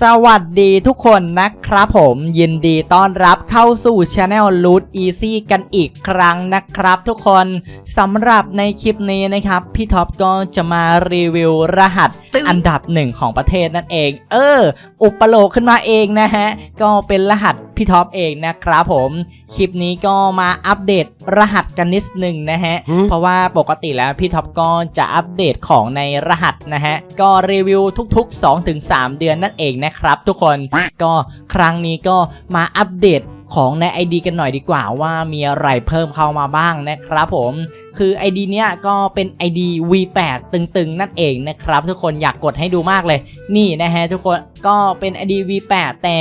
สวัสดีทุกคนนะครับผมยินดีต้อนรับเข้าสู่ช anel Loot Easy กันอีกครั้งนะครับทุกคนสำหรับในคลิปนี้นะครับ พี่ท็อปก็จะมารีวิวรหัสอันดับหนึ่งของประเทศนั่นเอง เออ อุปโลกขึ้นมาเองนะฮะ ก็เป็นรหัส พี่ท็อปเองนะครับผมคลิปนี้ก็มาอัปเดตรหัสกันนิดหนึ่งนะฮะ เพราะว่าปกติแล้วพี่ท็อปก็จะอัปเดตของในรหัสนะฮะ ก็รีวิวทุกๆ 2-3 เดือนนั่นเองนะครับทุกคนก็ครั้งนี้ก็มาอัปเดต ของใน ID กันหน่อยดีกว่าว่ามีอะไรเพิ่มเข้ามาบ้างนะครับผมคือ ID เนี้ยก็เป็น ID V8 ตึงๆ นั่นเองนะครับ ทุกคนอยากกดให้ดูมากเลย นี่นะฮะทุกคนก็เป็น ID V8 แต่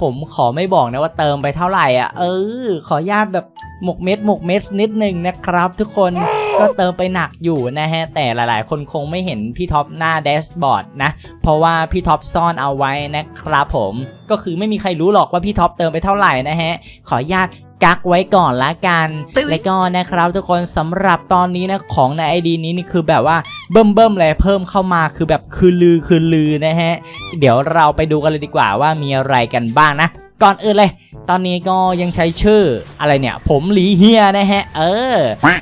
ผมขอไม่บอกนะว่าเติมไปเท่าไหร่อะเออขออนุญาตแบบ หมกเม็ดหมกเม็ดนิดนึงนะครับ ทุกคนก็เติมไปหนักอยู่นะฮะแต่หลายๆ คนคงไม่เห็นพี่ท็อปหน้าแดชบอร์ดนะ เพราะว่าพี่ท็อปซ่อนเอาไว้นะครับผมก็คือไม่มีใครรู้หรอกว่าพี่ท็อปเติมไปเท่าไหร่นะฮะขออนุญาตกักไว้ก่อนละกัน และก็นะครับทุกคนสำหรับตอนนี้นะของใน ID นี้นี่คือแบบว่าเบิ่มเบิ่มๆเลยเพิ่มเข้ามาคือแบบคือลือคือลือนะฮะ เดี๋ยวเราไปดูกันเลยดีกว่าว่ามีอะไรกันบ้างนะ ก่อนอื่นเลย ตอนนี้ก็ยังใช้ชื่ออะไรเนี่ย ผมหลีเฮียนะฮะ เออ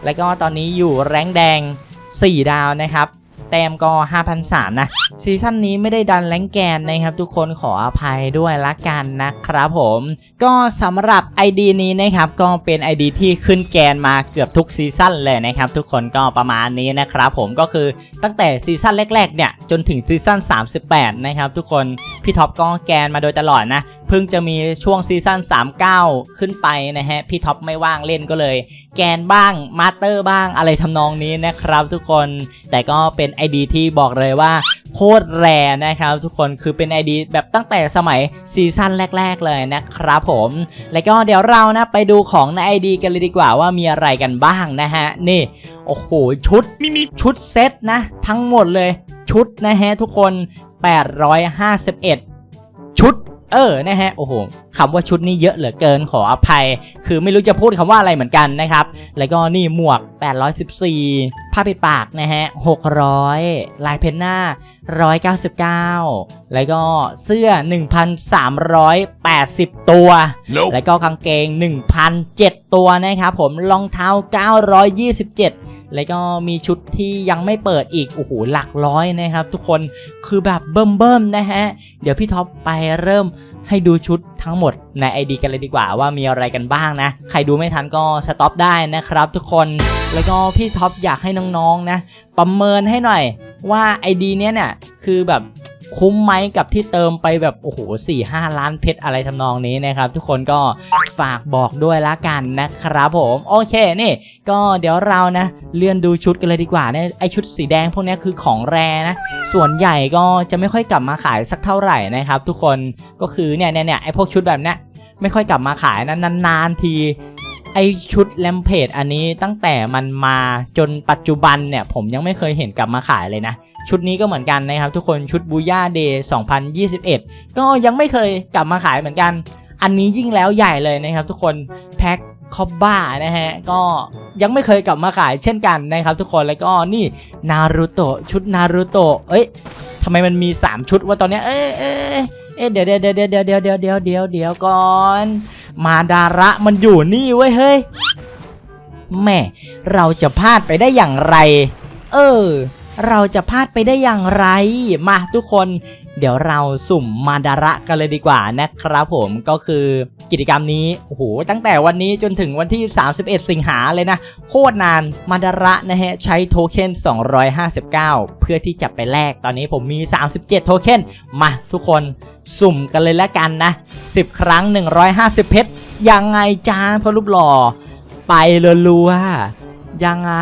แล้วก็ตอนนี้อยู่แรงค์แดง 4 ดาวนะครับ แต้มก็ 5,003นะ ซีซั่นนี้ไม่ได้ดันแรงค์แกนนะครับ ทุกคนขออภัยด้วยละกันนะครับผม ก็สำหรับ ID นี้นะครับ ก็เป็น ID ที่ขึ้นแกนมาเกือบทุกซีซั่นเลยนะครับ ทุกคนก็ประมาณนี้นะครับผมก็คือตั้งแต่ซีซั่นแรกๆเนี่ยจนถึงซีซั่น38 นะครับทุกคนพี่ท็อปก็แกนมาโดยตลอดนะ เพิ่งจะมีช่วงซีซั่น39 ขึ้นไปนะฮะ พี่ท็อปไม่ว่างเล่นก็เลย แกนบ้างมาสเตอร์บ้างอะไรทำนองนี้นะครับทุกคนแต่ก็เป็น ID ที่บอกเลยว่าโคตรแรนะครับทุกคนคือเป็น ID แบบตั้งแต่สมัยซีซั่นแรก ๆ เลยนะครับผม แล้วก็เดี๋ยวเรานะไปดูของใน ID กันเลยดีกว่าว่ามีอะไรกันบ้างนะฮะ นี่ โอ้โห ชุดมีมีชุดเซตนะ ทั้งหมดเลยชุดนะฮะทุกคน 851 ชุด เออนะฮะโอ้โหคำว่าชุดนี้เยอะเหลือเกินขออภัย คือไม่รู้จะพูดคำว่าอะไรเหมือนกันนะครับ แล้วก็นี่หมวก 814 ผ้าปิดปากนะฮะ 600 ลายเพนหน้า 199 แล้วก็เสื้อ 1,380 ตัว Nope. แล้วก็กางเกง 1,007 ตัวนะครับผมรองเท้า 927 แล้วก็มีชุดที่ยังไม่เปิดอีก โอ้โห หลักร้อยนะครับทุกคนคือแบบเบิ่มๆนะฮะ เดี๋ยวพี่ท็อปไปเริ่ม ให้ดูชุดทั้งหมดใน ID กันเลยดีกว่าว่ามีอะไรกันบ้างนะ ใครดูไม่ทันก็สต็อปได้นะครับทุกคน แล้วก็พี่ท็อปอยากให้น้องๆนะประเมินให้หน่อยว่า ID เนี้ยเนี่ยคือแบบ คุ้มไหมกับที่เติมไปแบบโอ้โหสี่ห้าล้านเพชรอะไรทำนองนี้นะครับ ทุกคนก็ฝากบอกด้วยละกันนะครับผม โอเคนี่ก็เดี๋ยวเรานะ เลื่อนดูชุดกันเลยดีกว่าเนี่ยไอชุดสีแดงพวกนี้คือของแรนะ ส่วนใหญ่ก็จะไม่ค่อยกลับมาขายสักเท่าไหร่นะครับ ทุกคนก็คือเนี่ยเนี่ยเนี่ยไอพวกชุดแบบเนี้ยไม่ค่อยกลับมาขายนะนานๆที ไอชุดแลมเพจอันนี้ตั้งแต่มันมาจนปัจจุบันเนี่ย ผมยังไม่เคยเห็นกลับมาขายเลยนะ ชุดนี้ก็เหมือนกันนะครับ ทุกคนชุดบูย่าเดย์2021 ก็ยังไม่เคยกลับมาขายเหมือนกัน อันนี้ยิ่งแล้วใหญ่เลยนะครับ ทุกคนแพ็คคอบบ้านะฮะ ก็ยังไม่เคยกลับมาขายเช่นกันนะครับ ทุกคนแล้วก็นี่นารูโตะชุดนารูโตะเอ้ยทำไมมันมี 3 ชุดวะตอนนี้เอ้ยเอ้ยเอ้ยเดี๋ยวเดี๋ยวเดี๋ยวเดี๋ยวเดี๋ยวเดี๋ยวเดี๋ยวเดี๋ยวเดี๋ยวก่อน มาดาระมันอยู่นี่เว้ยเฮ้ยแม่เราจะพลาดไปได้อย่างไร เออ เราจะพลาดไปได้อย่างไร มาทุกคน เดี๋ยวเราสุ่มมาดาระกันเลยดีกว่านะครับผมก็คือกิจกรรมนี้โอ้โหตั้งแต่วันนี้จนถึงวันที่ 31 สิงหาเลยนะ โคตรนานมาดาระนะฮะใช้โทเค็น259 เพื่อที่จะไปแลกตอนนี้ผมมี 37 โทเค็นมาทุกคนสุ่มกันเลยแล้วกันนะ 10 ครั้ง 150 เพชรยังไงจ้าพ่อรูปหล่อไปรัวๆยังไง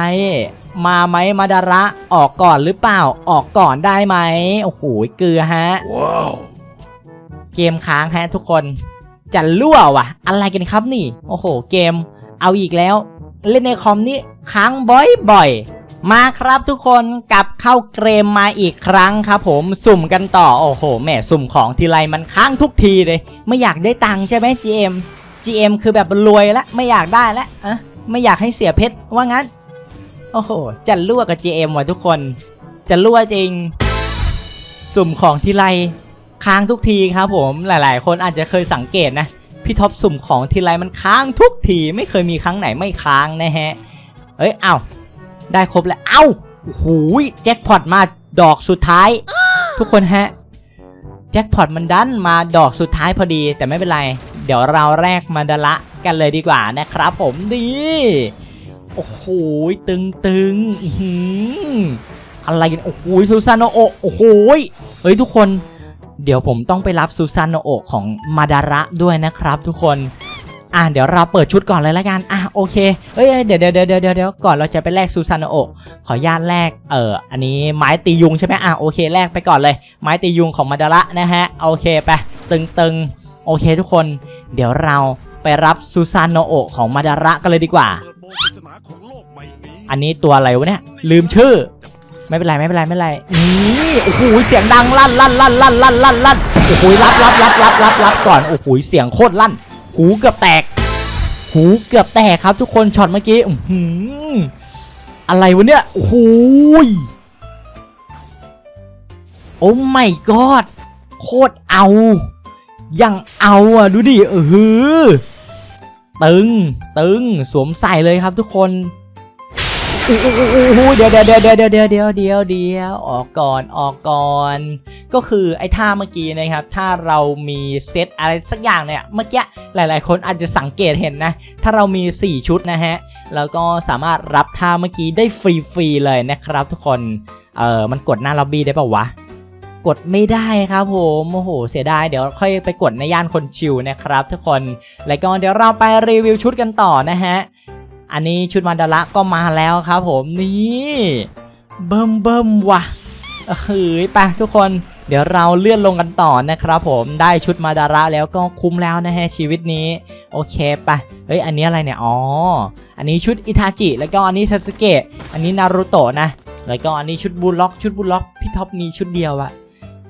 มาไหมมาดาระออกก่อนหรือเปล่าออกก่อนได้ไหมโอ้โหเกลือฮะ Wow. เกมค้างฮะทุกคนจะรั่วว่ะ อะไรกันครับนี่ โอ้โห เกม เอาอีกแล้ว เล่นในคอมนี่ค้างบ่อยๆ มาครับทุกคนกลับเข้าเกมมาอีกครั้งครับผมสุ่มกันต่อ โอ้โหแหม่สุ่มของทีไรมันค้างทุกทีเลย ไม่อยากได้ตังค์ใช่ไหม GM GM คือแบบรวยแล้วไม่อยากได้แล้วอะไม่อยากให้เสียเพชรว่างั้น โอ้โหจะรั่วกับ GM ว่ะทุกคนจะรั่วจริง สุ่มของทีไรค้างทุกทีครับผม หลาย ๆ คนอาจจะเคยสังเกตนะ พี่ท็อปสุ่มของทีไรมันค้างทุกที ไม่เคยมีครั้งไหนไม่ค้างนะฮะ เอ้ย เอ้า ได้ครบแล้ว เอ้าโอ้โหแจ็คพอตมาดอกสุดท้าย ทุกคนฮะ แจ็คพอตมันดันมาดอกสุดท้ายพอดี แต่ไม่เป็นไร เดี๋ยวเราแรกมาดละกันเลยดีกว่านะครับผมดี โอ้โหตึงตึงๆอือหืออะไรกันโอ้โหซูซานโอโอ้โหเฮ้ยทุกคน เดี๋ยวผมต้องไปรับซูซานโอของมาดาระด้วยนะครับทุกคนอะเดี๋ยวเราเปิดชุดก่อนเลยละกันอะโอเคเฮ้ยเดี๋ยวเดี๋ยวเดี๋ยวเดี๋ยวก่อนเราจะไปแลกซูซานโอขอญาตแลกเอ่ออันนี้ไม้ตียุงใช่ไหมอะโอเคแลกไปก่อนเลย ไม้ตียุงของมาดาระนะฮะโอเคไปตึงตึงๆโอเคทุกคน เดี๋ยวเราไปรับซูซานโอของมาดาระกันเลยดีกว่า อันนี้ตัวอะไรวะเนี่ย ลืมชื่อ ไม่เป็นไรไม่เป็นไรไม่เป็นไรนี่โอ้โหเสียงดังลั่นลั่นลั่นลั่นลั่นลั่นลั่นโอ้โหรับรับรับรับรับรับก่อนโอ้โหเสียงโคตรลั่น หูเกือบแตก หูเกือบแตกครับทุกคนช็อตเมื่อกี้อืออะไรวะเนี่ยโอ้โหยโอ้ไม่กอดโคตรเอายังเอาอะดูดิเออือ ตึง ตึง สวมใส่เลยครับทุกคนโอ้เดี๋ยวเดี๋ยวเดี๋ยวเดี๋ยวเดี๋ยวเดี๋ยวเดี๋ยวเดี๋ยวเดี๋ยวออกก่อนออกก่อน ก็คือไอ้ท่าเมื่อกี้นะครับ ถ้าเรามีเซตอะไรสักอย่างเนี่ยเมื่อกี้หลาย ๆ คนอาจจะสังเกตเห็นนะ ถ้าเรามี 4 ชุดนะฮะ แล้วก็สามารถรับท่าเมื่อกี้ได้ฟรี ๆ เลยนะครับทุกคน เออมันกดหน้าล็อบบี้ได้ป่าวะ กดไม่ได้ครับผมโอ้โหเสียดายเดี๋ยวค่อยไปกดในย่านคนชิวนะครับ ทุกคนแล้วก็เดี๋ยวเราไปรีวิวชุดกันต่อนะฮะอันนี้ชุดมาดาระก็มาแล้วครับผมนี่เบิ่มเบิ่มว่ะเฮ้ยไปทุกคนเดี๋ยวเราเลื่อนลงกันต่อนะครับผมได้ชุดมาดาระแล้วก็คุ้มแล้วนะฮะชีวิตนี้ โอเคไปเฮ้ยอันนี้อะไรเนี่ยอ๋ออันนี้ชุดอิทาจิแล้วก็อันนี้ซาสึเกะอันนี้นารูโตะนะ แล้วก็อันนี้ชุดบูลล็อกชุดบูลล็อกพี่ท็อปมีชุดเดียวอะ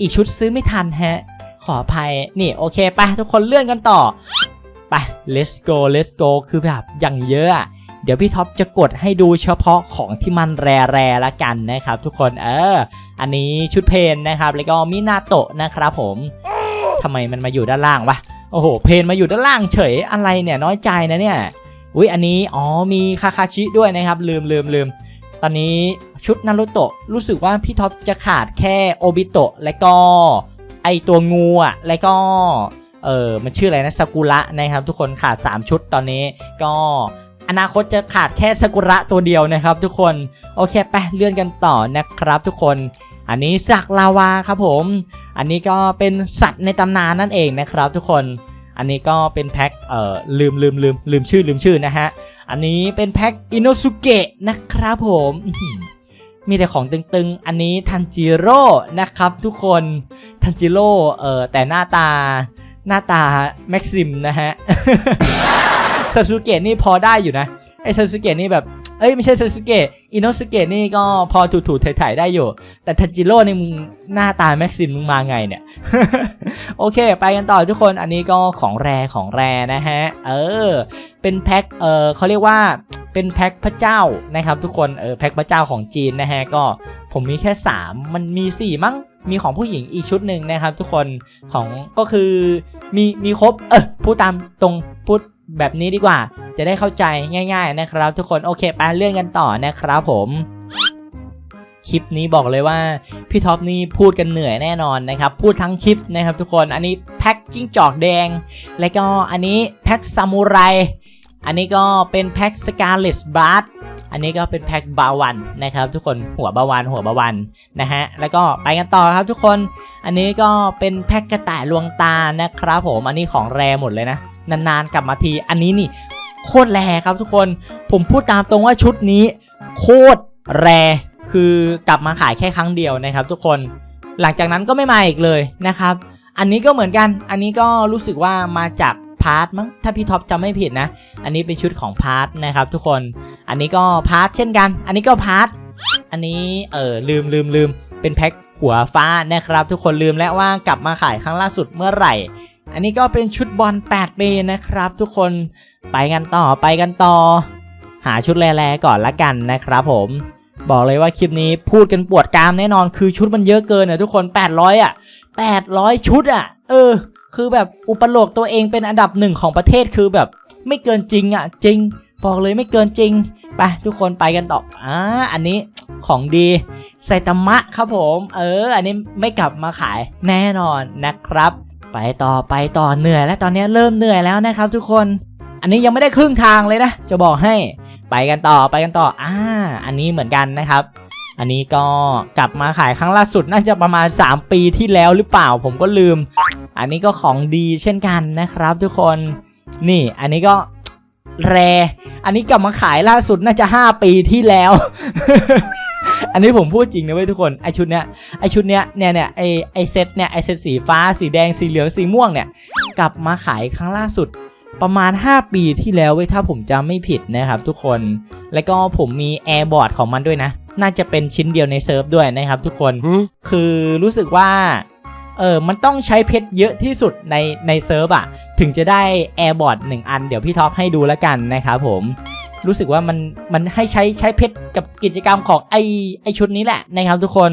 อีกชุดซื้อไม่ทันฮะ ขออภัย นี่โอเคไปทุกคนเลื่อนกันต่อ ไป let's go let's go คือแบบอย่างเยอะอะเดี๋ยวพี่ท็อปจะกดให้ดูเฉพาะของที่มันแร่ๆละกันนะครับ ทุกคนเออ อันนี้ชุดเพนนะครับ แล้วก็มินาโตะนะครับผมทำไมมันมาอยู่ด้านล่างวะโอ้โห เพนมาอยู่ด้านล่างเฉยอะไรเนี่ยน้อยใจนะเนี่ยอุ้ยอันนี้อ๋อมีคาคาชิด้วยนะครับ ลืมลืมลืม ตอนนี้ชุดนารุโตะรู้สึกว่าพี่ท็อปจะขาดแค่โอบิโตะและก็ไอตัวงูอะแล้วก็เออมันชื่ออะไรนะซากุระนะครับ ทุกคนขาด 3 ชุดตอนนี้ ก็อนาคตจะขาดแค่ซากุระตัวเดียวนะครับ ทุกคนโอเคไปเลื่อนกันต่อนะครับ ทุกคน อันนี้สักลาวาครับผม อันนี้ก็เป็นสัตว์ในตำนานนั่นเองนะครับ ทุกคนอันนี้ก็เป็นแพ็คเอ่อลืมลืมลืมลืมชื่อลืมชื่อนะฮะ อันนี้เป็นแพ็คอินโนสุเกะนะครับผมมีแต่ของตึงๆ อันนี้ทันจิโร่นะครับทุกคน ทันจิโร่ เออแต่หน้าตา หน้าตาแม็กซิมนะฮะ ซาสุเกะนี่พอได้อยู่นะ ไอซาสุเกะนี่แบบ เอ้ยไม่ใช่ซาสึเกะอินโนสึเกะนี่ก็พอถูๆถ่ายๆได้อยู่ แต่ทันจิโร่นี่มึงหน้าตาแม็กซิมมึงมาไงเนี่ย โอเค ไปกันต่อทุกคนอันนี้ก็ของแรของแรนะฮะ เออ เป็นแพ็คเออเขาเรียกว่าเป็นแพ็คพระเจ้านะครับ ทุกคนเออแพ็คพระเจ้าของจีนนะฮะก็ผมมีแค่ 3 มันมี 4 มั้งมีของผู้หญิงอีกชุดหนึ่งนะครับ ทุกคนของก็คือมีมีครบเออพูดตามตรงพูด แบบนี้ดีกว่า จะได้เข้าใจง่าย ๆ นะครับ ทุกคนโอเคไปเลื่อนกันต่อนะครับผมคลิปนี้บอกเลยว่าพี่ท็อปนี่พูดกันเหนื่อยแน่นอนนะครับ พูดทั้งคลิปนะครับทุกคนอันนี้แพ็คจิ้งจอกแดง แล้วก็อันนี้แพ็คซามูไรอันนี้ก็เป็นแพ็คสกาเลสบาร์อันนี้ก็เป็นแพ็คบาวันนะครับ ทุกคนหัวบาวันหัวบาวันนะฮะแล้วก็ไปกันต่อครับทุกคน อันนี้ก็เป็นแพ็คกระต่ายลวงตานะครับผมอันนี้ของแรหมดเลยนะ นานๆกลับมาที อันนี้นี่โคตรแรครับทุกคน ผมพูดตามตรงว่าชุดนี้ โคตรแรคือกลับมาขายแค่ครั้งเดียวนะครับ ทุกคน หลังจากนั้นก็ไม่มาอีกเลยนะครับ อันนี้ก็เหมือนกัน อันนี้ก็รู้สึกว่ามาจากพาร์ทมั้ง ถ้าพี่ท็อปจำไม่ผิดนะ อันนี้เป็นชุดของพาร์ทนะครับ ทุกคน อันนี้ก็พาร์ทเช่นกัน อันนี้ก็พาร์ท อันนี้เออลืมลืมลืมเป็นแพ็คหัวฟ้านะครับ ทุกคนลืมแล้วว่ากลับมาขายครั้งล่าสุดเมื่อไหร่ อันนี้ก็เป็นชุดบอล8ปีนะครับ ทุกคนไปกันต่อไปกันต่อ หาชุดแร่ๆก่อนละกันนะครับผม บอกเลยว่าคลิปนี้พูดกันปวดกรามแน่นอนคือชุดมันเยอะเกินอะทุกคน 800 อะ 800 ชุดอะเออ คือแบบอุปโลกตัวเองเป็นอันดับหนึ่งของประเทศคือแบบไม่เกินจริงอะจริง บอกเลยไม่เกินจริงไปทุกคนไปกันต่ออ่าอันนี้ของดีไซตามะครับผม เออ อันนี้ไม่กลับมาขายแน่นอนนะครับ ไปต่อไปต่อเหนื่อยแล้วตอนนี้เริ่มเหนื่อยแล้วนะครับทุกคน อันนี้ยังไม่ได้ครึ่งทางเลยนะ จะบอกให้ไปกันต่อไปกันต่ออ่าอันนี้เหมือนกันนะครับ อันนี้ก็กลับมาขายครั้งล่าสุดน่าจะประมาณ 3 ปีที่แล้วหรือเปล่าผมก็ลืม อันนี้ก็ของดีเช่นกันนะครับ ทุกคนนี่อันนี้ก็แร อันนี้กลับมาขายล่าสุดน่าจะ 5 ปีที่แล้ว อันนี้ผมพูดจริงนะเว้ยทุกคนไอชุดเนี้ยไอชุดเนี้ยเนี่ยเนี่ยไอไอเซตเนี่ยไอเซตสีฟ้าสีแดงสีเหลืองสีม่วงเนี่ยกลับมาขายครั้งล่าสุดประมาณ 5 ปีที่แล้วเว้ยถ้าผมจำไม่ผิดนะครับทุกคน แล้วก็ผมมีแอร์บอร์ดของมันด้วยนะ น่าจะเป็นชิ้นเดียวในเซิร์ฟด้วยนะครับทุกคน คือรู้สึกว่า เออมันต้องใช้เพชรเยอะที่สุดในในเซิร์ฟอะถึงจะได้แอร์บอร์ดหนึ่งอัน เดี๋ยวพี่ท็อปให้ดูแล้วกันนะครับผม รู้สึกว่ามันมันให้ใช้ใช้เพชรกับกิจกรรมของไอไอชุดนี้แหละนะครับทุกคน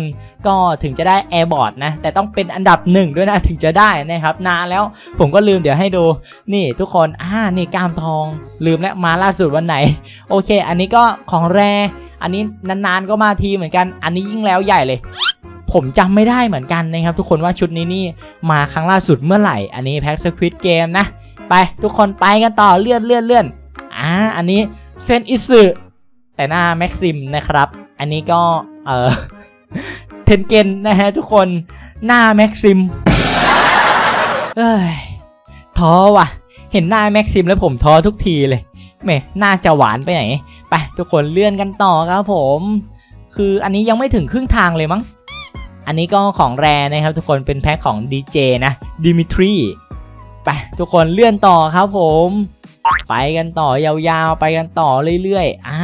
ก็ถึงจะได้แอร์บอร์ดนะแต่ต้องเป็นอันดับหนึ่งด้วยนะถึงจะได้นะครับนานแล้วผมก็ลืมเดี๋ยวให้ดูนี่ทุกคนอ่านี่กามทองลืมแล้วมาล่าสุดวันไหน โอเค อันนี้ก็ของแรอันนี้นานๆก็มาทีเหมือนกัน อันนี้ยิ่งแล้วใหญ่เลยผมจำไม่ได้เหมือนกันนะครับทุกคนว่าชุดนี้นี่มาครั้งล่าสุดเมื่อไหร่ อันนี้แพ็กสควิตเกมนะ ไปทุกคนไปกันต่อเลื่อนเลื่อนเลื่อนอ่าอันนี้ เซนอิสึแต่หน้าแม็กซิมนะครับ อันนี้ก็ เออเทนเกนนะฮะทุกคนหน้าแม็กซิมเอ้ยท้อว่ะ เห็นหน้าแม็กซิมแล้วผมท้อทุกทีเลยแหมน่าจะหวานไปไหนไปทุกคนเลื่อนกันต่อครับผม คืออันนี้ยังไม่ถึงครึ่งทางเลยมั้งอันนี้ก็ของแรนะครับทุกคนเป็นแพ็คของ DJ นะดิมิทรีไปทุกคนเลื่อนต่อครับผม ไปกันต่อยาวๆ ไปกันต่อเรื่อยๆ อ่า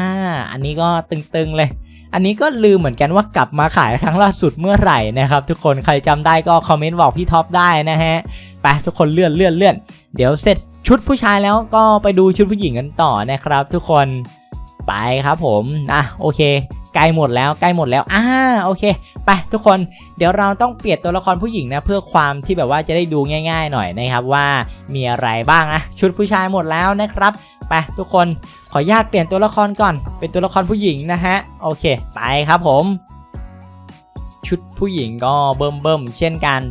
อันนี้ก็ตึงๆเลย อันนี้ก็ลืมเหมือนกันว่ากลับมาขายครั้งล่าสุดเมื่อไหร่นะครับทุกคนใครจำได้ก็คอมเมนต์บอกพี่ท็อปได้นะฮะ ไปทุกคนเลื่อนเลื่อนเลื่อนเดี๋ยวเสร็จชุดผู้ชายแล้วก็ไปดูชุดผู้หญิงกันต่อนะครับ ทุกคน ไปครับผม อะโอเค ใกล้หมดแล้วใกล้หมดแล้วอ่าโอเคไปทุกคนเดี๋ยวเราต้องเปลี่ยนตัวละครผู้หญิงนะเพื่อความที่แบบว่าจะได้ดูง่าย ๆ หน่อยนะครับว่ามีอะไรบ้างอะชุดผู้ชายหมดแล้วนะครับไปทุกคนขออนุญาตเปลี่ยนตัวละครก่อน เป็นตัวละครผู้หญิงนะฮะโอเค ไปครับผม ชุดผู้หญิงก็เบิ่มเบิ่มเช่นกัน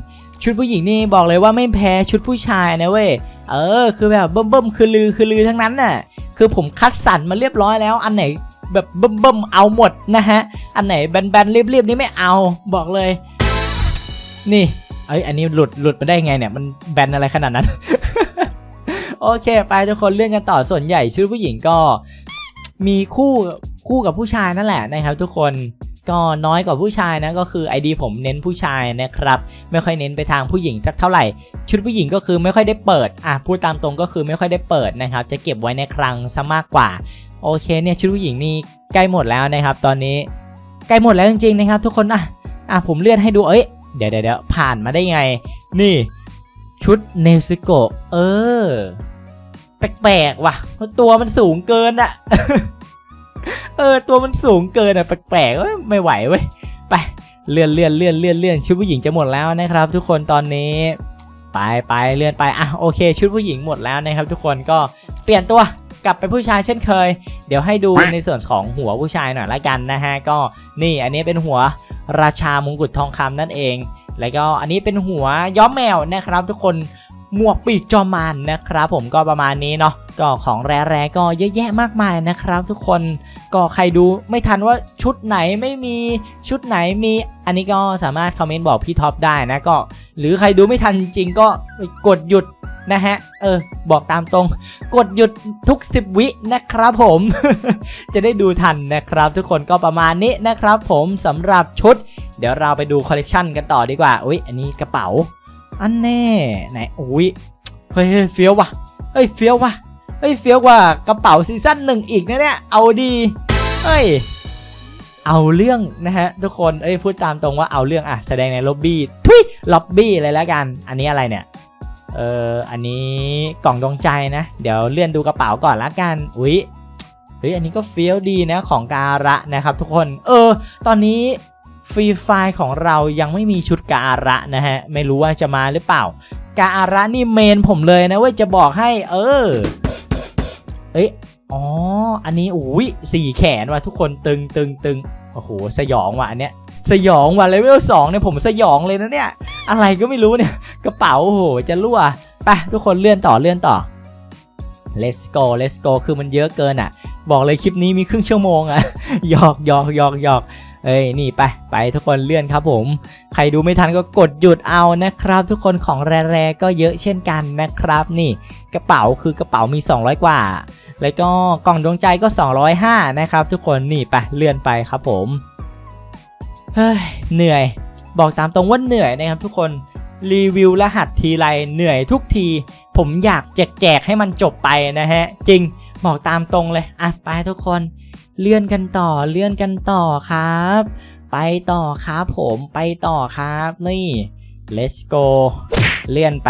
ชุดผู้หญิงนี่บอกเลยว่าไม่แพ้ชุดผู้ชายนะเว้ยเออ คือแบบเบิ่มเบิ่มคือลือคือลือทั้งนั้นน่ะคือผมคัดสรรมาเรียบร้อยแล้วอันไหน แบบเบิ่มๆเอาหมดนะฮะ อันไหนแบนๆเรียบๆนี่ไม่เอาบอกเลย นี่เอ้ยอันนี้หลุดหลุดมาได้ไงเนี่ยมันแบนอะไรขนาดนั้น โอเค ไปทุกคนเลื่อนกันต่อส่วนใหญ่ชุดผู้หญิงก็มีคู่คู่กับผู้ชายนั่นแหละนะครับ ทุกคนก็น้อยกว่าผู้ชายนะก็คือ ID ผมเน้นผู้ชายนะครับ ไม่ค่อยเน้นไปทางผู้หญิงสักเท่าไหร่ ชุดผู้หญิงก็คือไม่ค่อยได้เปิดอะพูดตามตรงก็คือไม่ค่อยได้เปิดนะครับ จะเก็บไว้ในคลังซะมากกว่า โอเคเนี่ยชุดผู้หญิงนี่ใกล้หมดแล้วนะครับ ตอนนี้ใกล้หมดแล้วจริงๆนะครับ ทุกคนอะอะผมเลื่อนให้ดูเอ้ยเดี๋ยวเดี๋ยวเดี๋ยวผ่านมาได้ไง นี่ ชุดเนซิโกะเออ แปลกๆว่ะตัวมันสูงเกินอะเออตัวมันสูงเกินอะแปลกๆไม่ไหวเว้ยไปเลื่อนเลื่อนเลื่อนเลื่อนเลื่อนชุดผู้หญิงจะหมดแล้วนะครับ ทุกคนตอนนี้ไปไปเลื่อนไปอะโอเค ชุดผู้หญิงหมดแล้วนะครับ ทุกคนก็เปลี่ยนตัว กลับไปผู้ชายเช่นเคย เดี๋ยวให้ดูในส่วนของหัวผู้ชายหน่อยละกันนะฮะก็นี่อันนี้เป็นหัวราชามงกุฎทองคำนั่นเอง แล้วก็อันนี้เป็นหัวย้อมแมวนะครับทุกคนหมวกปีกจอมมันนะครับ ผมก็ประมาณนี้เนาะก็ของแร่ๆก็เยอะแยะมากมายนะครับ ทุกคนก็ใครดูไม่ทันว่าชุดไหนไม่มีชุดไหนมีอันนี้ก็สามารถคอมเมนต์บอกพี่ท็อปได้นะก็ หรือใครดูไม่ทันจริงๆก็กดหยุด นะฮะ เออ บอกตามตรง กดหยุดทุก 10 วินะครับผม จะได้ดูทันนะครับ ทุกคนก็ประมาณนี้นะครับผมสำหรับชุด เดี๋ยวเราไปดูคอลเลกชันกันต่อดีกว่า อุ้ยอันนี้กระเป๋า อันแน่ไหนอุ้ยเฮ้ยเฮ้ยเฟี้ยวว่ะเฮ้ยเฟี้ยวว่ะเฮ้ยเฟี้ยวกว่ากระเป๋าซีซั่นหนึ่งอีกนะเนี่ย เอาดีเฮ้ยเอาเรื่องนะฮะทุกคน เอ้ยพูดตามตรงว่าเอาเรื่องอะแสดงในล็อบบี้ ทุยล็อบบี้เลยแล้วกัน อันนี้อะไรเนี่ย เอออันนี้กล่องดวงใจนะ เดี๋ยวเลื่อนดูกระเป๋าก่อนละกัน อุ๊ยเฮ้ยอันนี้ก็เฟี้ยวดีนะของการะนะครับทุกคน เออ ตอนนี้ฟรีไฟล์ของเรายังไม่มีชุดการะนะฮะ ไม่รู้ว่าจะมาหรือเปล่ากาอาระนี่เมนผมเลยนะเว้ยจะบอกให้ เออ เอ้ยอ๋อ อันนี้อุ้ยสี่แขนว่ะทุกคนตึงตึงตึงโอ้โหสยองว่ะอันเนี้ย สยองว่ะเลเวลสองเนี่ยผมสยองเลยนะเนี่ย อะไรก็ไม่รู้เนี่ยกระเป๋าโอ้โหจะรั่วไปทุกคนเลื่อนต่อเลื่อนต่อ let's go let's go คือมันเยอะเกินอะ บอกเลยคลิปนี้มีครึ่งชั่วโมงอะหยอกหยอกหยอกหยอกเอ้ยนี่ไปไปทุกคนเลื่อนครับผม ใครดูไม่ทันก็กดหยุดเอานะครับ ทุกคนของแร่ๆก็เยอะเช่นกันนะครับ นี่กระเป๋าคือกระเป๋ามี 200 กว่า แล้วก็กล่องดวงใจก็ 205 นะครับ ทุกคนนี่ไปเลื่อนไปครับผม เฮ้ยเหนื่อย บอกตามตรงว่าเหนื่อยนะครับทุกคนรีวิวรหัสทีไรเหนื่อยทุกที ผมอยากแจกแจกให้มันจบไปนะฮะ จริงบอกตามตรงเลยอะไปทุกคนเลื่อนกันต่อเลื่อนกันต่อครับ ไปต่อครับผมไปต่อครับนี่ let's go เลื่อนไป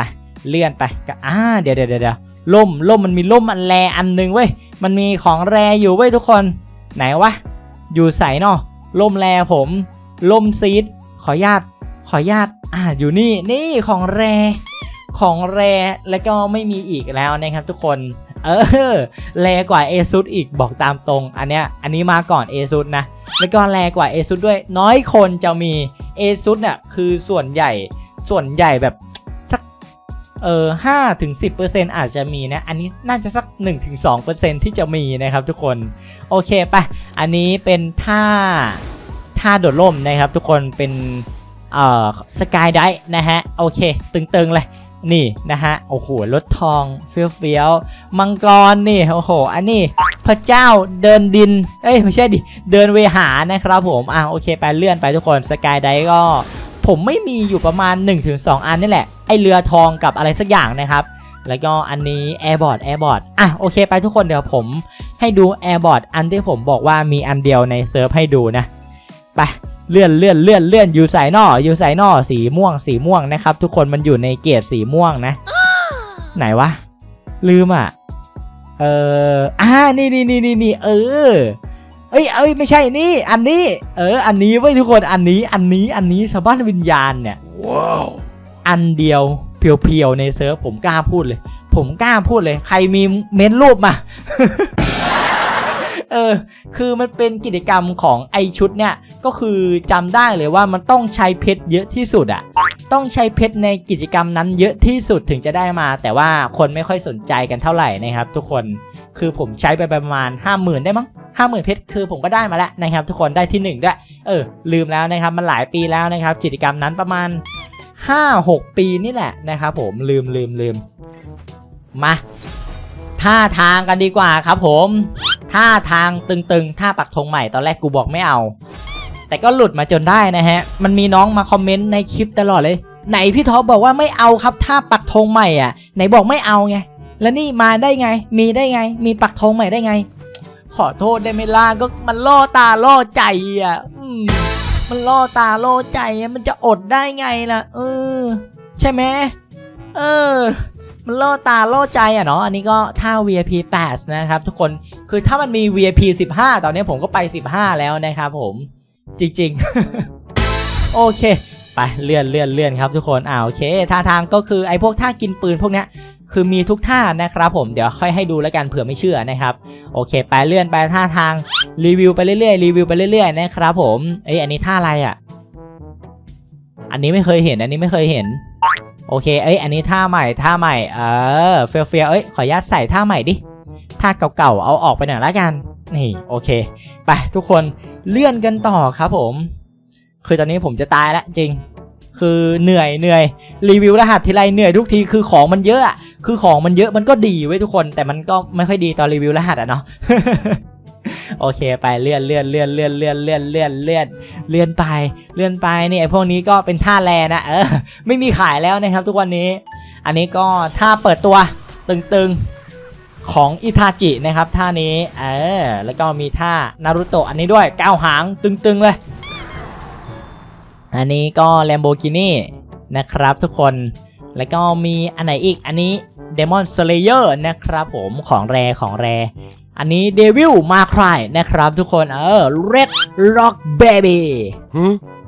เลื่อนไปก็อ่าเดี๋ยวเดี๋ยวเดี๋ยวล่มล่มมันมีล่มอันแรอันหนึ่งเว้ยมันมีของแรอยู่เว้ยทุกคน ไหนวะอยู่ใส่เนาะล่มแรผม ลมซีดขออนุญาตขออนุญาตอ่าอยู่นี่นี่ของแรของแรแล้วก็ไม่มีอีกแล้วนะครับทุกคนเออแรกว่า a อซุดอีกบอกตามตรง อันเนี้ยอันนี้มาก่อน a อซุดนะแล้วก็แรกว่า a อซุดด้วย น้อยคนจะมี a อซุดเนี่ยคือส่วนใหญ่ส่วนใหญ่แบบสักเออห้าถึงสิบเปอร์เซ็นต์อาจจะมีนะ อันนี้น่าจะสัก1นถึงสองเปอร์เซ็นต์ที่จะมีนะครับทุกคน โอเคไปอันนี้เป็นท่า ท่าโดดร่มนะครับ ทุกคนเป็นเอ่อสกายไดนะฮะ โอเค ตึงๆเลยนี่นะฮะ โอ้โหรถทองเฟี้ยวเฟี้ยวๆมังกรนี่ โอ้โห อันนี้พระเจ้าเดินดิน เอ้ย ไม่ใช่ดิ เดินเวหานะครับผม อะ โอเค ไปเลื่อนไปทุกคนสกายไดก็ ผมไม่มีอยู่ประมาณ 1-2 อันนี่แหละ ไอเรือทองกับอะไรสักอย่างนะครับ แล้วก็อันนี้แอร์บอร์ดแอร์บอร์ดอะ โอเค ไปทุกคนเดี๋ยวผมให้ดูแอร์บอร์ดอันที่ผมบอกว่ามีอันเดียวในเซิร์ฟให้ดูนะ ไปเลื่อนเลื่อนเลื่อนเลื่อนอยู่สายนออยู่สายนอสีม่วงสีม่วงนะครับ ทุกคนมันอยู่ในเกรดสีม่วงนะ ไหนวะ ลืมอะ เอออ่านี่นี่นี่นี่นี่เออเอ้ยเอ้ยไม่ใช่นี่ อันนี้ เออ อันนี้ไว้ยทุกคนอันนี้อันนี้อันนี้ชาวบ้านวิญญาณเนี่ยว้าวอันเดียวเพียวๆในเซิร์ฟผมกล้าพูดเลย ผมกล้าพูดเลย ใครมีเม้นรูปมา เออ คือมันเป็นกิจกรรมของไอชุดเนี่ยก็คือจำได้เลยว่ามันต้องใช้เพชรเยอะที่สุดอะต้องใช้เพชรในกิจกรรมนั้นเยอะที่สุดถึงจะได้มา แต่ว่าคนไม่ค่อยสนใจกันเท่าไหร่นะครับ ทุกคนคือผมใช้ไปประมาณ 5 0,000 ได้มั้งห้าหมื่นเพชรคือผมก็ได้มาแล้วนะครับ ทุกคนได้ที่หนึ่งด้วย เออ ลืมแล้วนะครับ มันหลายปีแล้วนะครับ กิจกรรมนั้นประมาณ 5-6 ปีนี่แหละนะครับผมลืมลืมลืมมาท่าทางกันดีกว่าครับผม ท่าทางตึงๆท่าปักธงใหม่ตอนแรกกูบอกไม่เอา แต่ก็หลุดมาจนได้นะฮะ มันมีน้องมาคอมเมนต์ในคลิปตลอดเลย ไหนพี่ท็อปบอกว่าไม่เอาครับท่าปักธงใหม่อะ ไหนบอกไม่เอาไง แล้วนี่มาได้ไง มีได้ไง มีปักธงใหม่ได้ไง ขอโทษได้ไหมล่ะก็มันล่อตาล่อใจอะอืมันล่อตาล่อใจอะมันจะอดได้ไงล่ะ เออ ใช่ไหมเออ มันล่อตาล่อใจอะเนาะอันนี้ก็ท่า VIP 8นะครับทุกคนคือถ้ามันมี VIP 15 ตอนนี้ผมก็ไป 15 แล้วนะครับผมจริง ๆ โอเค ไปเลื่อนเลื่อนเลื่อนครับทุกคนอ่าโอเคท่าทางก็คือไอ้พวกท่ากินปืนพวกเนี้ยคือมีทุกท่านะครับผมเดี๋ยวค่อยให้ดูแล้วกันเผื่อไม่เชื่อนะครับ โอเค ไปเลื่อนไปท่าทางรีวิวไปเรื่อยๆรีวิวไปเรื่อยๆนะครับผมเอ้ยอันนี้ท่าอะไรอะ อันนี้ไม่เคยเห็นอันนี้ไม่เคยเห็น โอเค เอ้ย อันนี้ท่าใหม่ ท่าใหม่ เออ เฟียเฟียเอ้ย ขออนุญาตใส่ท่าใหม่ดิ ท่าเก่าๆ เอาออกไปหน่อยละกัน นี่ โอเค ไปทุกคน เลื่อนกันต่อครับผม คือตอนนี้ผมจะตายแล้วจริง คือเหนื่อยเหนื่อย รีวิวรหัสทีไรเหนื่อยทุกที คือของมันเยอะ คือของมันเยอะ มันก็ดีไว้ทุกคน แต่มันก็ไม่ค่อยดีตอนรีวิวรหัสอะเนาะ โอเคไปเลื่อนเลื่อนเลื่อนเลื่อนเลื่อนเลื่อนเลื่อนเลื่อนเลื่อนไปเลื่อนไปนี่ไอพวกนี้ก็เป็นท่าแลนะเออไม่มีขายแล้วนะครับ ทุกวันนี้ อันนี้ก็ท่าเปิดตัวตึงๆของอิทาจินะครับ ท่านี้เออแล้วก็มีท่านารุโตะอันนี้ด้วยก้าวหางตึงๆเลย อันนี้ก็ Lamborghini นะครับ ทุกคนแล้วก็มีอันไหนอีกอันนี้ Demon Slayer นะครับผมของแรของแร อันนี้ Devil มาครายนะครับทุกคนเออ Red Rock Baby ฮึ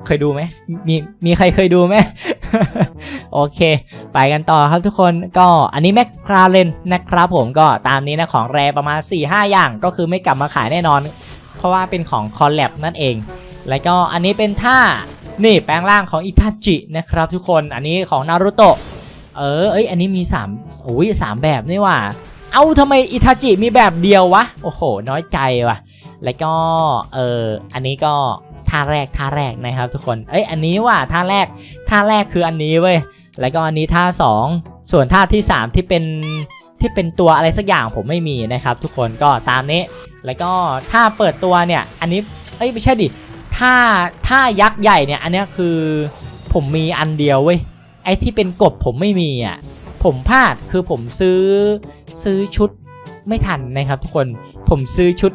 เคยดูไหมมีมีใครเคยดูไหมโอเค ไปกันต่อครับทุกคนก็อันนี้แมคคลาเรนนะครับผมก็ตามนี้นะของแรประมาณ 4-5 อย่างก็คือไม่กลับมาขายแน่นอน เพราะว่าเป็นของคอลแลบนั่นเอง แล้วก็อันนี้เป็นท่านี่แปลงร่างของอิทาจินะครับทุกคนอันนี้ของนารุโตะเออเอ้ยอันนี้มี3โอ้ยสามแบบนี่หว่า เอาทำไมอิทาจิมีแบบเดียววะ โอ้โห น้อยใจว่ะ แล้วก็ เออ อันนี้ก็ท่าแรกท่าแรกนะครับทุกคน เอ้ย อันนี้ว่ะท่าแรกท่าแรกคืออันนี้เว้ย แล้วก็อันนี้ท่า 2 ส่วนท่าที่ 3 ที่เป็นที่เป็นตัวอะไรสักอย่างผมไม่มีนะครับ ทุกคนก็ตามนี้ แล้วก็ท่าเปิดตัวเนี่ย อันนี้ เอ้ยไม่ใช่ดิ ท่าท่ายักษ์ใหญ่เนี่ย อันนี้คือผมมีอันเดียวเว้ย ไอ้ที่เป็นกบผมไม่มีอะ ผมพลาดคือผมซื้อซื้อชุดไม่ทันนะครับทุกคนผมซื้อชุด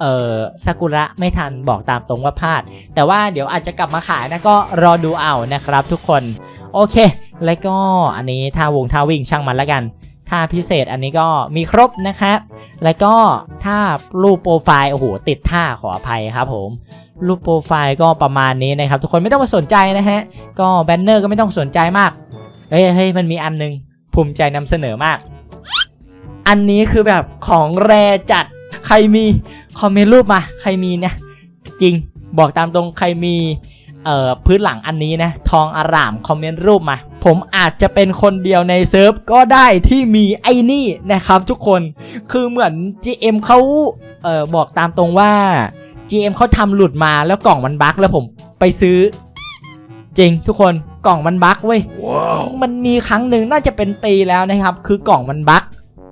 เอ่อซากุระไม่ทันบอกตามตรงว่าพลาด แต่ว่าเดี๋ยวอาจจะกลับมาขายนะก็รอดูเอานะครับทุกคน โอเค แล้วก็อันนี้ท่าวงท่าวิ่งช่างมันล้วกันท่าพิเศษอันนี้ก็มีครบนะครับ แล้วก็ถ้ารูปโปรไฟล์โอ้โหติดท่าขออภัยครับผมรูปโปรไฟล์ก็ประมาณนี้นะครับ ทุกคนไม่ต้องมาสนใจนะฮะ ก็แบนเนอร์ก็ไม่ต้องสนใจมากเฮ้ยเฮ้ยมันมีอันนึง ภูมิใจนำเสนอมาก อันนี้คือแบบของแรจัด ใครมีคอมเมนต์รูปมา ใครมีเนี่ยจริงบอกตามตรงใครมีเอ่อพื้นหลังอันนี้นะ ทองอารามคอมเมนต์รูปมา ผมอาจจะเป็นคนเดียวในเซิร์ฟก็ได้ที่มีไอ้นี่นะครับทุกคนคือเหมือน GM เขาเอ่อบอกตามตรงว่า GM เขาทำหลุดมาแล้วกล่องมันบั๊กแล้วผมไปซื้อ จริงทุกคนกล่องมันบั๊กเว้ยว้าวมันมีครั้งหนึ่งน่าจะเป็นปีแล้วนะครับ คือกล่องมันบั๊ก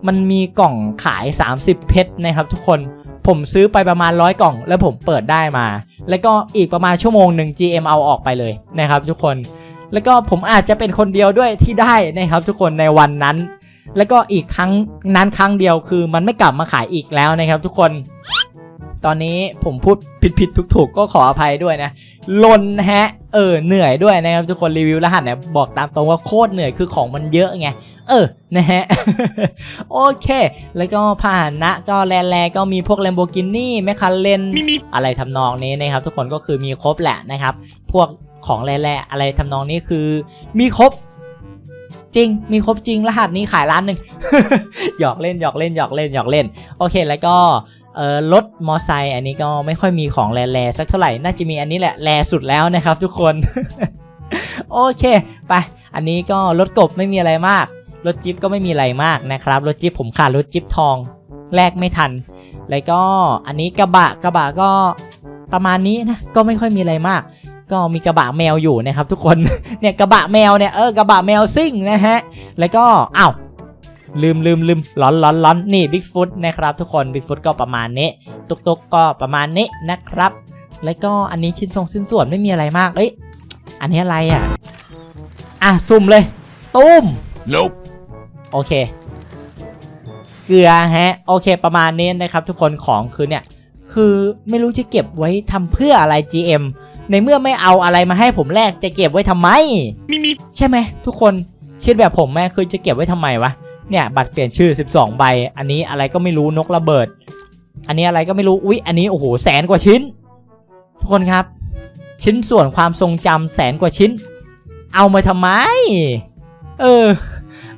มันมีกล่องขาย 30 เพชรนะครับ ทุกคนผมซื้อไปประมาณร้อยกล่อง แล้วผมเปิดได้มา แล้วก็อีกประมาณชั่วโมงหนึ่ง GM เอาออกไปเลยนะครับ ทุกคน แล้วก็ผมอาจจะเป็นคนเดียวด้วยที่ได้นะครับ ทุกคนในวันนั้น แล้วก็อีกครั้งนั้นครั้งเดียวคือมันไม่กลับมาขายอีกแล้วนะครับ ทุกคน ตอนนี้ผมพูดผิดๆถูกๆ ก็ขออภัยด้วยนะลนฮะ เออเหนื่อยด้วยนะครับทุกคนรีวิวรหัสเนี่ยบอกตามตรงว่าโคตรเหนื่อยคือของมันเยอะไง เออนะฮะ โอเค แล้วก็พาหนะก็แลๆก็มีพวก Lamborghini m c l a r e n มิมิอะไรทำนองนี้นะครับ ทุกคนก็คือมีครบแหละนะครับ พวกของแร่ๆอะไรทำนองนี้คือมีครบจริง มีครบจริง รหัสนี้ขายล้านหนึ่งหยอกเล่นหยอกเล่นหยอกเล่นหยอกเล่น โอเค แล้วก็ เออรถมอไซค์อันนี้ก็ไม่ค่อยมีของแร่ๆสักเท่าไหร่ น่าจะมีอันนี้แหละแร่สุดแล้วนะครับ ทุกคน โอเค ไป อันนี้ก็รถกบไม่มีอะไรมาก รถจิ๊บก็ไม่มีอะไรมากนะครับ รถจิ๊บผมขาดรถจิ๊บทอง แลกไม่ทัน แล้วก็อันนี้กระบะกระบะก็ประมาณนี้นะ ก็ไม่ค่อยมีอะไรมาก ก็มีกระบะแมวอยู่นะครับ ทุกคน เนี่ยกระบะแมวเนี่ยเออกระบะแมวซิ่งนะฮะ แล้วก็อ้าว ลืมลืมลืมร้อนร้อนร้อนนี่บิ๊กฟุตนะครับทุกคนบิ๊กฟุตก็ประมาณนี้ตุกตุกก็ประมาณนี้นะครับ แล้วก็อันนี้ชิ้นทรงสิ้นส่วนไม่มีอะไรมากเอ้ยอันนี้อะไรอะอะสุ่มเลยตุ้ม Nope โอเค เกลือฮะ โอเค ประมาณนี้นะครับ ทุกคนของคือเนี่ย คือไม่รู้จะเก็บไว้ทำเพื่ออะไร GM ในเมื่อไม่เอาอะไรมาให้ผมแลกจะเก็บไว้ทำไมมิมิใช่ไหมทุกคนคิดแบบผมไหมคือจะเก็บไว้ทำไมวะ เนี่ยบัตรเปลี่ยนชื่อ 12 ใบ อันนี้อะไรก็ไม่รู้นกระเบิด อันนี้อะไรก็ไม่รู้อุ๊ยอันนี้โอ้โหแสนกว่าชิ้น ทุกคนครับ ชิ้นส่วนความทรงจำแสนกว่าชิ้น เอามาทำไม เออ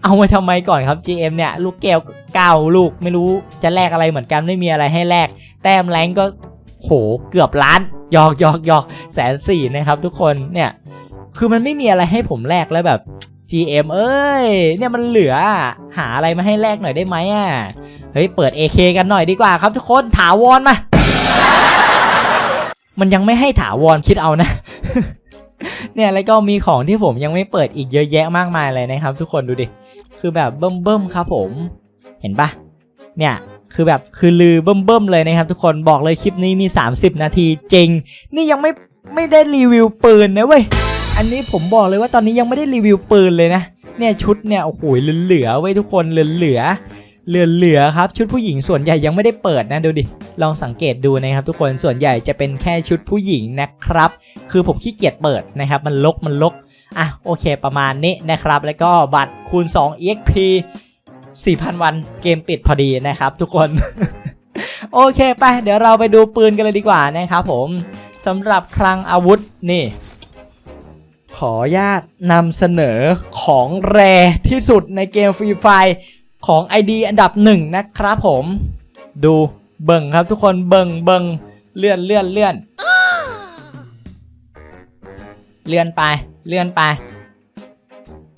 เอามาทำไมก่อนครับ GM เนี่ย ลูกแก้วเก้าลูกไม่รู้จะแลกอะไรเหมือนกันไม่มีอะไรให้แลกแต้มแรงก็โหเกือบล้านหยอกหยอกหยอกแสนสี่นะครับ ทุกคนเนี่ยคือมันไม่มีอะไรให้ผมแลกแล้วแบบ GM เอ้ย เนี่ยมันเหลือหาอะไรมาให้แลกหน่อยได้ไหมอะ เฮ้ย เปิด AK กันหน่อยดีกว่าครับทุกคน ถาวรมา มันยังไม่ให้ถาวรคิดเอานะ เนี่ยแล้วก็มีของที่ผมยังไม่เปิดอีกเยอะแยะมากมายเลยนะครับ ทุกคนดูดิ คือแบบเบิ่มๆครับผม เห็นปะเนี่ยคือแบบคือลือเบิ่มๆเลยนะครับ ทุกคนบอกเลยคลิปนี้มี 30 นาทีจริง นี่ยังไม่ไม่ได้รีวิวปืนนะเว้ย อันนี้ผมบอกเลยว่าตอนนี้ยังไม่ได้รีวิวปืนเลยนะ เนี่ยชุดเนี่ยโอ้โหเหลือๆไว้ยทุกคนเหลือๆเหลือๆครับ ชุดผู้หญิงส่วนใหญ่ยังไม่ได้เปิดนะดูดิลองสังเกตดูนะครับ ทุกคนส่วนใหญ่จะเป็นแค่ชุดผู้หญิงนะครับ คือผมขี้เกียจเปิดนะครับ มันลกมันลกอะโอเคประมาณนี้นะครับ แล้วก็บัตรคูณ 2 EXP 4,000 วันเกมปิดพอดีนะครับทุกคน โอเคไป เดี๋ยวเราไปดูปืนกันเลยดีกว่านะครับผมสำหรับคลังอาวุธนี่ ขออนุญาตนำเสนอของแรที่สุดในเกมฟรีไฟของ ID อันดับหนึ่งนะครับผม ดูเบิ่งครับทุกคนเบิ่งเบิ่งเลื่อนเลื่อนเลื่อนเลื่อนไปเลื่อนไป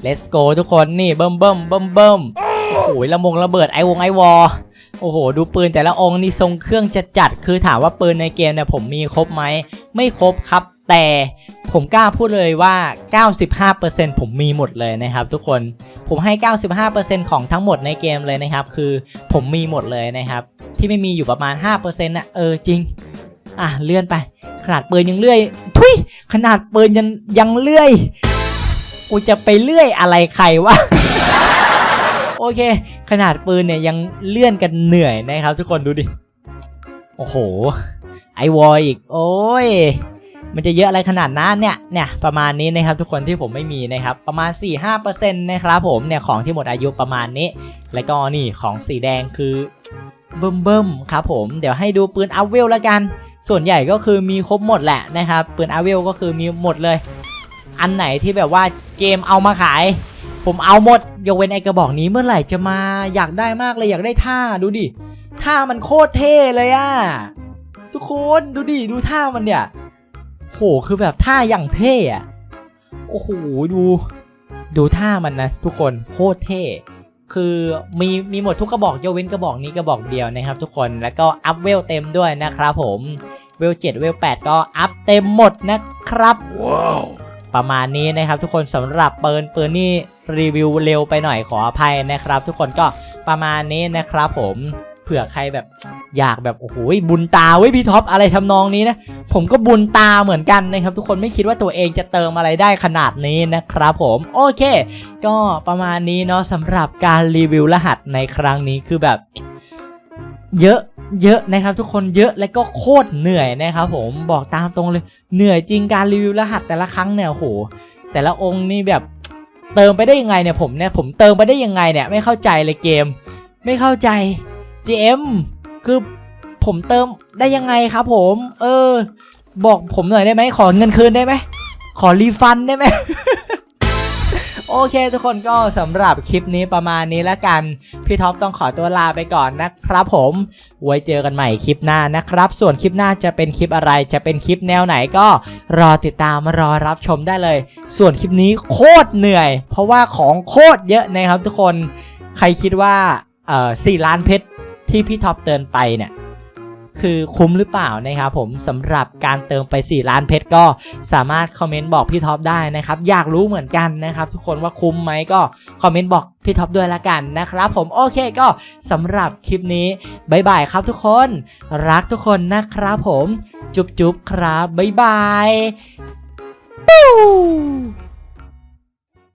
let's go ทุกคนนี่เบิ่มเบิ่มเบิ่มเบิ่มโอ้โหละมงระเบิดไอวงไอวอ โอ้โห ดูปืนแต่ละองค์นี่ทรงเครื่องจะจัด คือถามว่าปืนในเกมเนี่ยผมมีครบไหม ไม่ครบครับ แต่ผมกล้าพูดเลยว่า 95%ผมมีหมดเลยนะครับทุกคน ผมให้ 95%ของทั้งหมดในเกมเลยนะครับ คือผมมีหมดเลยนะครับ ที่ไม่มีอยู่ประมาณ 5%นะเออจริง อะเลื่อนไป ขนาดปืนยังเลื่อย ทุยขนาดปืนยังยังเลื่อย กูจะไปเลื่อยอะไรใครวะ โอเค ขนาดปืนเนี่ยยังเลื่อนกันเหนื่อยนะครับทุกคนดูดิ โอ้โห ไอวอลอีก โอ้ย มันจะเยอะอะไรขนาดนั้นเนี่ย เนี่ยประมาณนี้นะครับทุกคนที่ผมไม่มีนะครับ ประมาณ 4-5%นะครับผมเนี่ยของที่หมดอายุประมาณนี้ แล้วก็นี่ของสีแดงคือเบิ่มเบิ่มครับผมเดี๋ยวให้ดูปืนอัพเวลแล้วกัน ส่วนใหญ่ก็คือมีครบหมดแหละนะครับ ปืนอัพเวลก็คือมีหมดเลย อันไหนที่แบบว่าเกมเอามาขาย ผมเอาหมดยกเว้นไอกระบอกนี้เมื่อไหร่จะมาอยากได้มากเลยอยากได้ท่าดูดิท่ามันโคตรเท่เลยอะทุกคนดูดิดูท่ามันเนี่ยโหคือแบบท่าอย่างเท่อะโอ้โหดู ดูท่ามันนะ ทุกคนโคตรเท่คือมีมีหมดทุกกระบอกยกเว้นกระบอกนี้กระบอกเดียวนะครับ ทุกคนแล้วก็อัพเวลเต็มด้วยนะครับผมเวล7เวล8ก็อัพเต็มหมดนะครับว้าว ประมาณนี้นะครับ ทุกคนสำหรับปืนปืนนี่รีวิวเร็วไปหน่อยขออภัยนะครับ ทุกคนก็ประมาณนี้นะครับ ผมเผื่อใครแบบอยากแบบโอ้โหบุญตาไว้ยพี่ท็อปอะไรทำนองนี้นะผมก็บุญตาเหมือนกันนะครับ ทุกคนไม่คิดว่าตัวเองจะเติมอะไรได้ขนาดนี้นะครับ ผมโอเค ก็ประมาณนี้เนาะสำหรับการรีวิวรหัสในครั้งนี้คือแบบ เยอะ เยอะนะครับทุกคนเยอะและก็โคตรเหนื่อยนะครับผมบอกตามตรงเลยเหนื่อยจริงการรีวิวรหัสแต่ละครั้งเนี่ยโอ้โหแต่ละองค์นี่แบบเติมไปได้ยังไงเนี่ยผมเนี่ยผมเติมไปได้ยังไงเนี่ยไม่เข้าใจเลยเกม ไม่เข้าใจ GM คือผมเติมได้ยังไงครับผม เออ บอกผมหน่อยได้ไหมขอเงินคืนได้ไหมขอรีฟันได้ไหม โอเค ทุกคนก็สำหรับคลิปนี้ประมาณนี้แล้วกัน พี่ท็อปต้องขอตัวลาไปก่อนนะครับผมไว้เจอกันใหม่คลิปหน้านะครับ ส่วนคลิปหน้าจะเป็นคลิปอะไรจะเป็นคลิปแนวไหนก็รอติดตามรอรับชมได้เลย ส่วนคลิปนี้โคตรเหนื่อย เพราะว่าของโคตรเยอะนะครับทุกคนใครคิดว่าเอ่อสี่ล้านเพชรที่พี่ท็อปเติมไปเนี่ย คือคุ้มหรือเปล่านะครับผมสำหรับการเติมไป 4 ล้านเพชรก็สามารถคอมเมนต์บอกพี่ท็อปได้นะครับ อยากรู้เหมือนกันนะครับ ทุกคนว่าคุ้มไหมก็คอมเมนต์บอกพี่ท็อปด้วยละกันนะครับ ผมโอเคก็สำหรับคลิปนี้บายบายครับทุกคน รักทุกคนนะครับผม จุ๊บจุ๊บครับบายบายปิ้ว